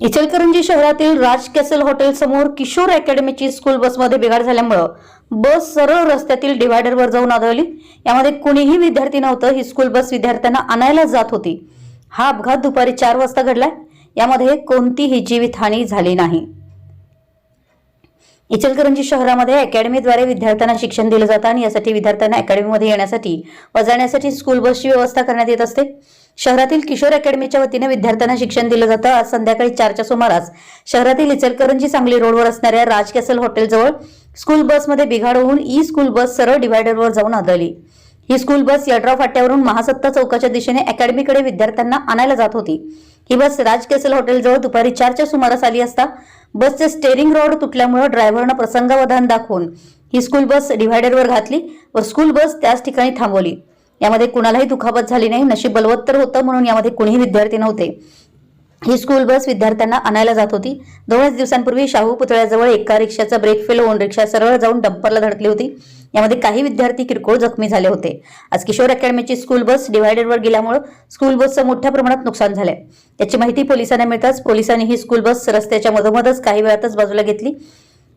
इचलकरंजी शहरातील राज castle hotel समोर Kishore अकॅडमीची school बसमध्ये बिघाड झाल्यामुळं बस सरळ रस्त्यातील डिव्हायडरवर जाऊन आदळली. यामध्ये कुणीही विद्यार्थी नव्हतं ही स्कूल बस विद्यार्थ्यांना आणायला जात होती. हा अपघात दुपारी चार वाजता घडलाय. यामध्ये कोणतीही जीवितहानी झाली नाही. इचलकरंजी शहरामध्ये अकॅडमीद्वारे विद्यार्थ्यांना शिक्षण दिलं जातं आणि यासाठी विद्यार्थ्यांना अकॅडमीमध्ये येण्यासाठी व जाण्यासाठी स्कूल बसची व्यवस्था करण्यात येत असते. शहरातील किशोर अकॅडमीच्या वतीने विद्यार्थ्यांना शिक्षण दिलं जातं. आज संध्याकाळी चारच्या सुमारास शहरातील इचलकरंजी सांगली रोडवर असणाऱ्या राज कॅसल हॉटेलजवळ स्कूल बसमध्ये बिघाड होऊन ई स्कूल बस सरळ डिव्हायडरवर जाऊन आदळली. ही स्कूल बस यड्रा फाट्यावरून महासत्ता चौकाच्या दिशेने अकॅडमीकडे विद्यार्थ्यांना आणायला जात होती. ही बस राज केसल हॉटेलजवळ दुपारी चारच्या सुमारास आली असता बसचे स्टेरिंग रॉड तुटल्यामुळे ड्रायव्हरनं प्रसंगावधान दाखवून ही स्कूल बस डिव्हायडरवर घातली व स्कूल बस त्याच ठिकाणी थांबवली. यामध्ये कुणालाही दुखापत झाली नाही नशीब बलवत्तर होतं म्हणून यामध्ये कुणीही विद्यार्थी नव्हते. ही स्कूल बस विद्यार्थ्यांना आणायला जात होती. दोनच दिवसांपूर्वी शाहू पुतळ्याजवळ एका रिक्षाचा ब्रेक फेल होऊन रिक्षा सरळ जाऊन डंपरला धडकली होती. यामध्ये काही विद्यार्थी किरकोळ जखमी झाले होते. आज किशोर अकॅडमीची स्कूल बस डिव्हायडरवर गेल्यामुळे स्कूल बसचं मोठ्या प्रमाणात नुकसान झालंय. याची माहिती पोलिसांना मिळताच पोलिसांनी ही स्कूल बस रस्त्याच्या मधोमधच काही वेळातच बाजूला घेतली.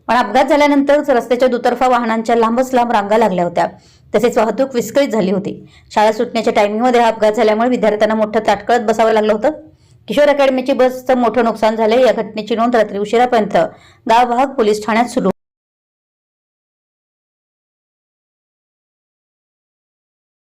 पण अपघात झाल्यानंतर रस्त्याच्या दुतर्फा वाहनांच्या लांबच लांब रांगा लागल्या होत्या. तसेच वाहतूक विस्कळीत झाली होती. शाळा सुटण्याच्या टायमिंगमध्ये हा अपघात झाल्यामुळे विद्यार्थ्यांना मोठं ताटकळत बसावं लागलं होतं. किशोर अकॅडमीची बसचं मोठं नुकसान झालं या घटनेची नोंद रात्री उशिरापर्यंत गाव वाहक पोलीस ठाण्यात सुरू